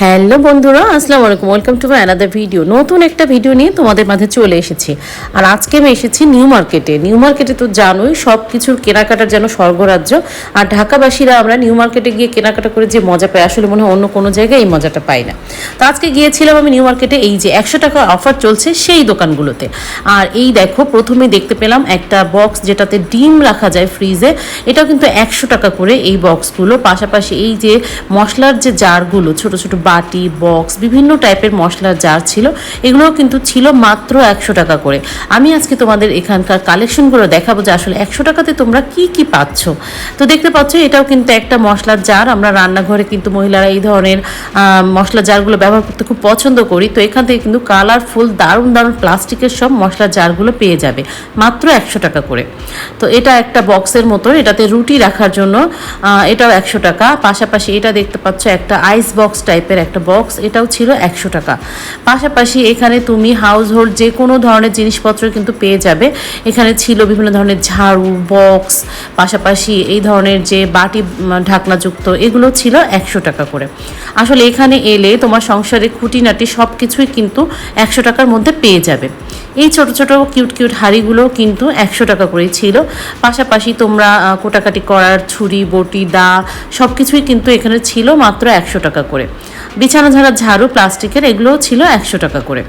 Hello বন্ধুরা, আসসালামু আলাইকুম। Welcome to my another video নতুন একটা ভিডিও নিয়ে তোমাদের মাঝে চলে এসেছি। আর আজকে আমি এসেছি নিউ মার্কেটে। নিউ মার্কেটে তো জানোই সব কিছুর কেনাকাটার যেন স্বর্গরাজ্য। আর ঢাকাবাসীরা আমরা নিউ মার্কেটে গিয়ে কেনাকাটা করে যে মজা পাই, আসলে মনে হয় অন্য কোনো জায়গায় এই মজাটা পাই না। তো আজকে গিয়েছিলাম আমি নিউ মার্কেটে, এই যে একশো টাকা অফার চলছে সেই দোকানগুলোতে। আর এই দেখো, প্রথমে দেখতে পেলাম একটা বক্স যেটাতে ডিম রাখা যায় ফ্রিজে। এটাও কিন্তু একশো টাকা করে এই বক্সগুলো। পাশাপাশি এই যে মশলার যে জারগুলো, ছোট ছোট বাটি বক্স বিভিন্ন টাইপের মশলার জার ছিল এগুলোও কিন্তু ছিল মাত্র একশো টাকা করে। আমি আজকে তোমাদের এখানকার কালেকশনগুলো দেখাবো যে আসলে একশো টাকাতে তোমরা কি কি পাচ্ছ। তো দেখতে পাচ্ছ এটাও কিন্তু একটা মশলার জার আমরা রান্নাঘরে কিন্তু মহিলারা এই ধরনের আহ, মশলার জারগুলো ব্যবহার করতে খুব পছন্দ করি। তো এখান থেকে কিন্তু কালারফুল দারুণ দারুণ প্লাস্টিকের সব মশলার জারগুলো পেয়ে যাবে মাত্র একশো টাকা করে। তো এটা একটা বক্সের মতো এটাতে রুটি রাখার জন্য এটাও একশো টাকা। পাশাপাশি এটা দেখতে পাচ্ছ একটা আইস বক্স টাইপের একটা বক্স, এটাও ছিল একশো টাকা। পাশাপাশি এখানে তুমি হাউস হোল্ড যে কোনো ধরনের জিনিসপত্র কিন্তু পেয়ে যাবে। এখানে ছিল বিভিন্ন ধরনের ঝাড়ু, বক্স, পাশাপাশি এই ধরনের যে বাটি ঢাকনাযুক্ত, এগুলো ছিল একশো টাকা করে। আসলে এখানে এলে তোমার সংসারে খুঁটিনাটি সব কিছুই কিন্তু একশো টাকার মধ্যে পেয়ে যাবে। এই ছোট ছোট কিউট কিউট হাড়িগুলো কিন্তু একশো টাকা করেই ছিল। পাশাপাশি তোমরা কোটাকাটি করার ছুরি, বটি, দা সব কিছুই কিন্তু এখানে ছিল মাত্র একশো টাকা করে। বিছানা ঝাড়া ঝাড়ু, প্লাস্টিকের এগুলোও ছিল একশো টাকা করে।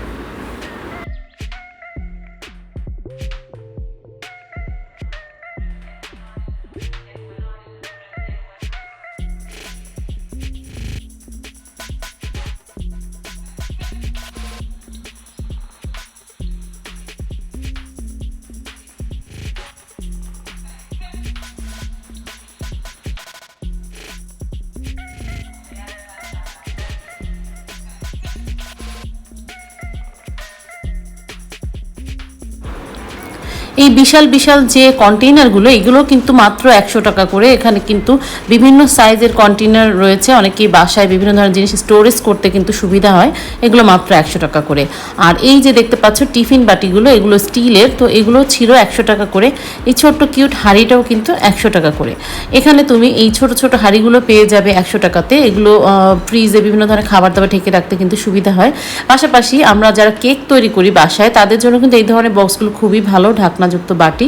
এই বিশাল বিশাল যে কন্টেইনারগুলো এগুলো কিন্তু মাত্র একশো টাকা করে। এখানে কিন্তু বিভিন্ন সাইজের কন্টেইনার রয়েছে। অনেকেই বাসায় বিভিন্ন ধরনের জিনিস স্টোরেজ করতে কিন্তু সুবিধা হয়। এগুলো মাত্র একশো টাকা করে। আর এই যে দেখতে পাচ্ছ টিফিন বাটিগুলো, এগুলো স্টিলের, তো এগুলো ছিল একশো টাকা করে। এই ছোট্ট কিউট হাঁড়িটাও কিন্তু একশো টাকা করে। এখানে তুমি এই ছোট ছোট হাঁড়িগুলো পেয়ে যাবে একশো টাকাতে। এগুলো ফ্রিজে বিভিন্ন ধরনের খাবার দাবার ঢেকে রাখতে কিন্তু সুবিধা হয়। পাশাপাশি আমরা যারা কেক তৈরি করি বাসায়, তাদের জন্য কিন্তু এই ধরনের বক্সগুলো খুবই ভালো। ঢাকনাযুক্ত বাটি।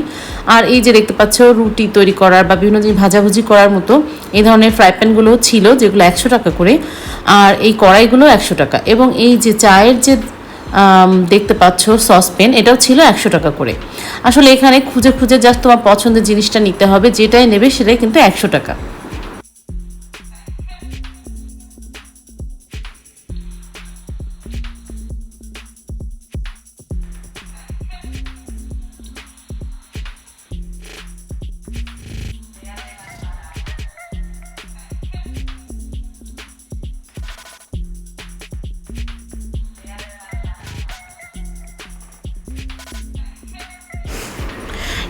আর এই যে দেখতে পাচ্ছ, রুটি তৈরি করার বা বিভিন্ন জিনিস ভাজাভুজি করার মতো এই ধরনের ফ্রাই প্যানগুলো ছিল যেগুলো একশো টাকা করে। আর এই কড়াইগুলো একশো টাকা। এবং এই যে চায়ের যে দেখতে পাচ্ছ সসপেন এটাও ছিল একশো টাকা করে। আসলে এখানে খুঁজে খুঁজে যা তোমার পছন্দের জিনিসটা নিতে হবে, যেটাই নেবে সেটাই কিন্তু একশো টাকা।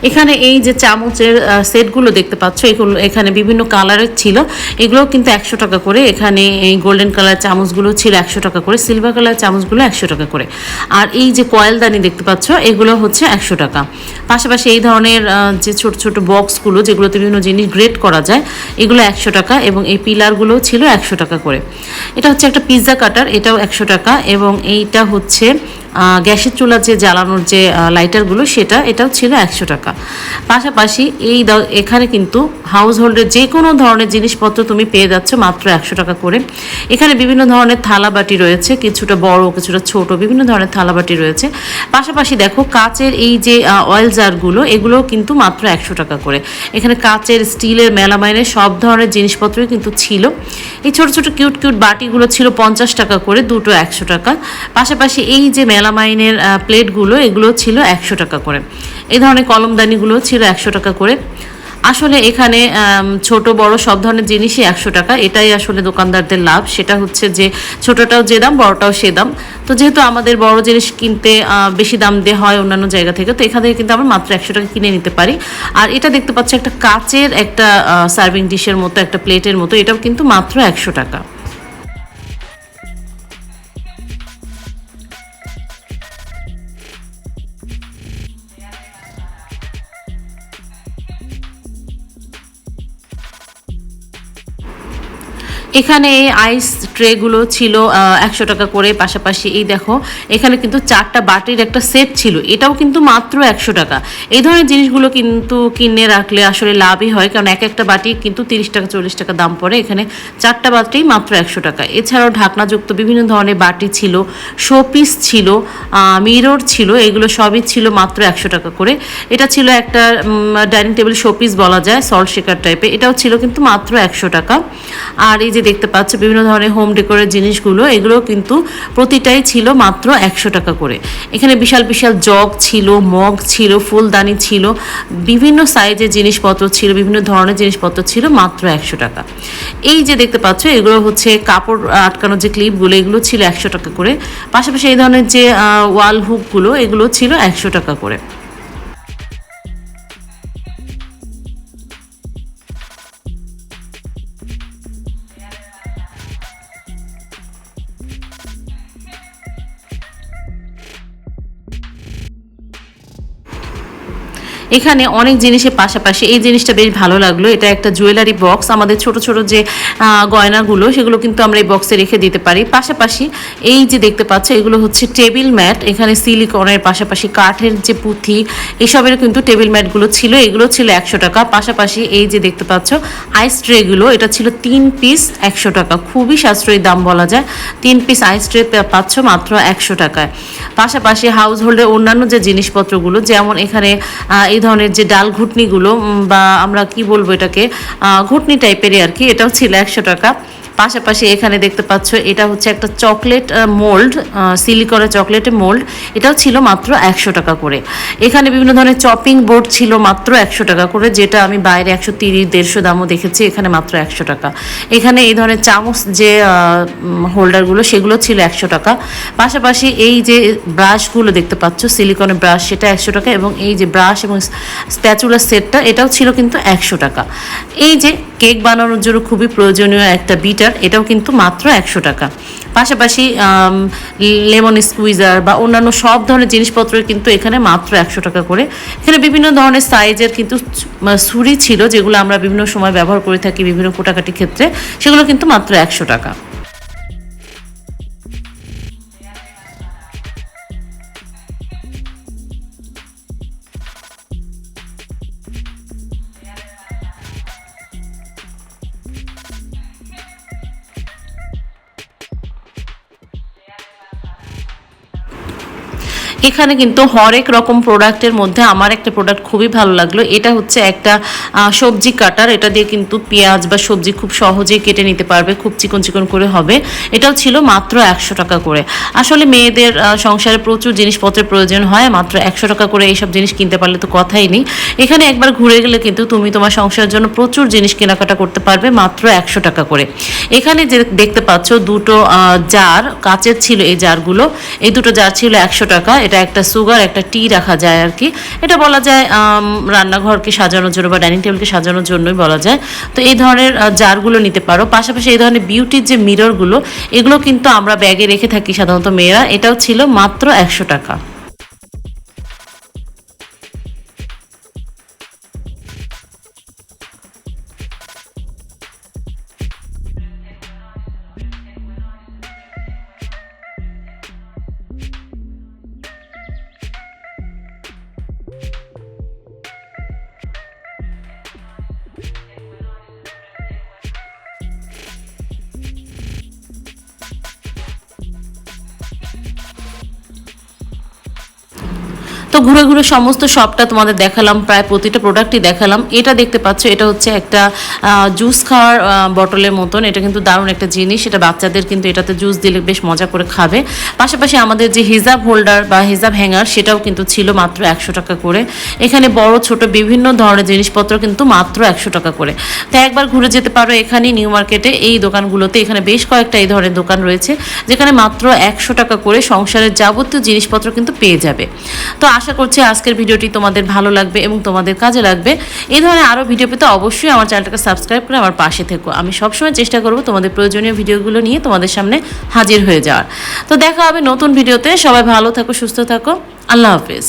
এখানে এই যে চামচের সেটগুলো দেখতে পাচ্ছ, এগুলো এখানে বিভিন্ন কালারের ছিল। এগুলো কিন্তু একশো টাকা করে। এখানে এই গোল্ডেন কালার চামচগুলো ছিল একশো টাকা করে, সিলভার কালার চামচগুলো একশো টাকা করে। আর এই যে কয়েলদানি দেখতে পাচ্ছ, এগুলো হচ্ছে একশো টাকা। পাশাপাশি এই ধরনের যে ছোট ছোট বক্সগুলো, যেগুলোতে বিভিন্ন জিনিস গ্রেড করা যায়, এগুলো একশো টাকা এবং এই পিলারগুলো ছিল একশো টাকা করে। এটা হচ্ছে একটা পিৎজা কাটার, এটাও একশো টাকা এবং এইটা হচ্ছে গ্যাসের চুলা যে জ্বালানোর যে লাইটারগুলো সেটা, এটাও ছিল একশো টাকা। পাশাপাশি এই এখানে কিন্তু হাউস হোল্ডের যে কোনো ধরনের জিনিসপত্র তুমি পেয়ে যাচ্ছ মাত্র একশো টাকা করে। এখানে বিভিন্ন ধরনের থালাবাটি রয়েছে, কিছুটা বড়, কিছুটা ছোট, বিভিন্ন ধরনের থালাবাটি রয়েছে। পাশাপাশি দেখো কাচের এই যে অয়েল জারগুলো এগুলোও কিন্তু মাত্র একশো টাকা করে। এখানে কাচের, স্টিলের, মেলামাইনের সব ধরনের জিনিসপত্রই কিন্তু ছিল। এই ছোট ছোট কিউট কিউট বাটিগুলো ছিল পঞ্চাশ টাকা করে, দুটো একশো টাকা। পাশাপাশি এই যে মেলামাইনের প্লেটগুলো, এগুলো ছিল একশো টাকা করে। এই ধরনের কলমদানিগুলো ছিল একশো টাকা করে। আসলে এখানে ছোট, বড় সব ধরনের জিনিসই একশো টাকা। এটাই আসলে দোকানদারদের লাভ। সেটা হচ্ছে যে, ছোটটাও যে দাম, বড়টাও সে দাম। তো যেহেতু আমাদের বড় জিনিস কিনতে বেশি দাম দেওয়া হয় অন্যান্য জায়গা থেকে, তো এখান থেকে কিন্তু আমরা মাত্র একশো টাকা কিনে নিতে পারি। আর এটা দেখতে পাচ্ছ, একটা কাচের একটা সার্ভিং ডিশের মতো, একটা প্লেটের মতো। এটাও কিন্তু মাত্র একশো টাকা। এখানে এই আইস ট্রেগুলো ছিল একশো টাকা করে পাশাপাশি এই দেখো, এখানে কিন্তু চারটা বাটির একটা সেট ছিল, এটাও কিন্তু মাত্র একশো টাকা। এই ধরনের জিনিসগুলো কিন্তু কিনে রাখলে আসলে লাভই হয়, কারণ এক একটা বাটি কিন্তু তিরিশ টাকা, চল্লিশ টাকা দাম পড়ে, এখানে চারটা বাটি মাত্র একশো টাকা। এছাড়াও ঢাকনাযুক্ত বিভিন্ন ধরনের বাটি ছিল শোপিস ছিল মিরর ছিল, এগুলো সবই ছিল মাত্র একশো টাকা করে। এটা ছিল একটা ডাইনিং টেবিল শোপিস বলা যায় সল্ট শেকার টাইপের এটাও ছিল কিন্তু মাত্র একশো টাকা। আর এই যে দেখতে পাচ্ছ, বিভিন্ন ধরনের হোম ডেকোরের জিনিসগুলো, এগুলো কিন্তু প্রতিটাই ছিল মাত্র একশো টাকা করে। এখানে বিশাল বিশাল জগ ছিল, মগ ছিল, ফুলদানি ছিল, বিভিন্ন সাইজের জিনিসপত্র ছিল, বিভিন্ন ধরনের জিনিসপত্র ছিল মাত্র একশো টাকা। এই যে দেখতে পাচ্ছ, এগুলো হচ্ছে কাপড় আটকানোর যে ক্লিপগুলো এগুলো ছিল একশো টাকা করে। পাশাপাশি এই ধরনের যে ওয়াল হুকগুলো এগুলো ছিল একশো টাকা করে। এখানে অনেক জিনিসের পাশাপাশি এই জিনিসটা বেশ ভালো লাগল। এটা একটা জুয়েলারি বক্স আমাদের ছোট ছোট যে গয়নাগুলো সেগুলো কিন্তু আমরা এই বক্সে রেখে দিতে পারি। পাশাপাশি এই যে দেখতে পাচ্ছ এগুলো হচ্ছে টেবিল ম্যাট এখানে সিলিকনের পাশাপাশি কাঠের যে পুঁথি এসবের কিন্তু টেবিল ম্যাটগুলো ছিল। এগুলো ছিল একশো টাকা। পাশাপাশি এই যে দেখতে পাচ্ছ আইস ট্রেগুলো এটা ছিল তিন পিস একশো টাকা। খুবই সাশ্রয়ী দাম বলা যায়। তিন পিস আইস ট্রে পাচ্ছ মাত্র একশো টাকায়। পাশাপাশি হাউস হোল্ডের অন্যান্য যে জিনিসপত্রগুলো যেমন এখানে আহ, এই ধরনের যে ডাল ঘুটনিগুলো বা আমরা কি বলব এটাকে ঘুটনি টাইপেরই আর কি, এটাও ছিল একশো টাকা। পাশাপাশি এখানে দেখতে পাচ্ছ, এটা হচ্ছে একটা চকলেট মোল্ড সিলিকনের চকলেটের মোল্ড। এটাও ছিল মাত্র একশো টাকা করে। এখানে বিভিন্ন ধরনের চপিং বোর্ড ছিল মাত্র একশো টাকা করে, যেটা আমি বাইরে একশো তিরিশ, দেড়শো দামও দেখেছি, এখানে মাত্র একশো টাকা। এখানে এই ধরনের চামচ যে হোল্ডারগুলো, সেগুলো ছিল একশো টাকা। পাশাপাশি এই যে ব্রাশগুলো দেখতে পাচ্ছ, সিলিকনের ব্রাশ, সেটা একশো টাকা এবং এই যে ব্রাশ এবং স্ট্যাচুলার সেটটা, এটাও ছিল কিন্তু একশো টাকা। এই যে কেক বানানোর জন্য খুবই প্রয়োজনীয় একটা বিটার, এটাও কিন্তু মাত্র একশো টাকা। পাশাপাশি লেমন স্কুইজার বা অন্যান্য সব ধরনের জিনিসপত্র কিন্তু এখানে মাত্র একশো টাকা করে। এখানে বিভিন্ন ধরনের সাইজের কিন্তু ছুরি ছিল, যেগুলো আমরা বিভিন্ন সময় ব্যবহার করে থাকি বিভিন্ন কোটাকাটির ক্ষেত্রে, সেগুলো কিন্তু মাত্র একশো টাকা। এখানে কিন্তু হরেক রকম প্রোডাক্টের মধ্যে আমার একটা প্রোডাক্ট খুবই ভালো লাগল। এটা হচ্ছে একটা সবজি কাটার। এটা দিয়ে কিন্তু পেঁয়াজ বা সবজি খুব সহজেই কেটে নিতে পারবে, খুব চিকন চিকন করে হবে। এটাও ছিল মাত্র একশো টাকা করে। আসলে মেয়েদের সংসারে প্রচুর জিনিসপত্রের প্রয়োজন হয়, মাত্র একশো টাকা করে এইসব জিনিস কিনতে পারলে তো কথাই নেই। এখানে একবার ঘুরে গেলে কিন্তু তুমি তোমার সংসারের জন্য প্রচুর জিনিস কেনাকাটা করতে পারবে, মাত্র একশো টাকা করে। এখানে যে দেখতে পাচ্ছ দুটো জার কাচের ছিল এই জারগুলো এই দুটো জার ছিল একশো টাকা। এটা একটা সুগার, একটা টি রাখা যায় আর কি। এটা বলা যায় রান্নাঘরকে সাজানোর জন্য বা ডাইনিং টেবিলকে সাজানোর জন্যই বলা যায়। তো এই ধরনের জারগুলো নিতে পারো। পাশাপাশি এই ধরনের বিউটির যে মিররগুলো, এগুলো কিন্তু আমরা ব্যাগে রেখে থাকি সাধারণত মেয়েরা। এটাও ছিল মাত্র একশো টাকা। তো ঘুরে ঘুরে সমস্ত শপটা তোমাদের দেখালাম, প্রায় প্রতিটা প্রোডাক্টই দেখালাম। এটা দেখতে পাচ্ছ, এটা হচ্ছে একটা জুস খাওয়ার বটলের মতন। এটা কিন্তু দারুণ একটা জিনিস। এটা বাচ্চাদের কিন্তু এটাতে জুস দিলে বেশ মজা করে খাবে। পাশাপাশি আমাদের যে হিজাব হোল্ডার বা হিজাব হ্যাঙ্গার সেটাও কিন্তু ছিল মাত্র একশো টাকা করে। এখানে বড়, ছোট বিভিন্ন ধরনের জিনিসপত্র কিন্তু মাত্র একশো টাকা করে। তো একবার ঘুরে যেতে পারো এখানে নিউ মার্কেটে এই দোকানগুলোতে এখানে বেশ কয়েকটা এই ধরনের দোকান রয়েছে, যেখানে মাত্র একশো টাকা করে সংসারের যাবতীয় জিনিসপত্র কিন্তু পেয়ে যাবে। তো আশা করছি আজকের ভিডিওটি তোমাদের ভালো লাগবে এবং তোমাদের কাজে লাগবে। এই ধরনের আরও ভিডিও পেতে অবশ্যই আমার চ্যানেলটাকে সাবস্ক্রাইব করে আমার পাশে থেকো। আমি সবসময় চেষ্টা করব তোমাদের প্রয়োজনীয় ভিডিওগুলো নিয়ে তোমাদের সামনে হাজির হয়ে যাওয়ার। তো দেখা হবে নতুন ভিডিওতে। সবাই ভালো থাকো, সুস্থ থাকো। আল্লাহ হাফেজ।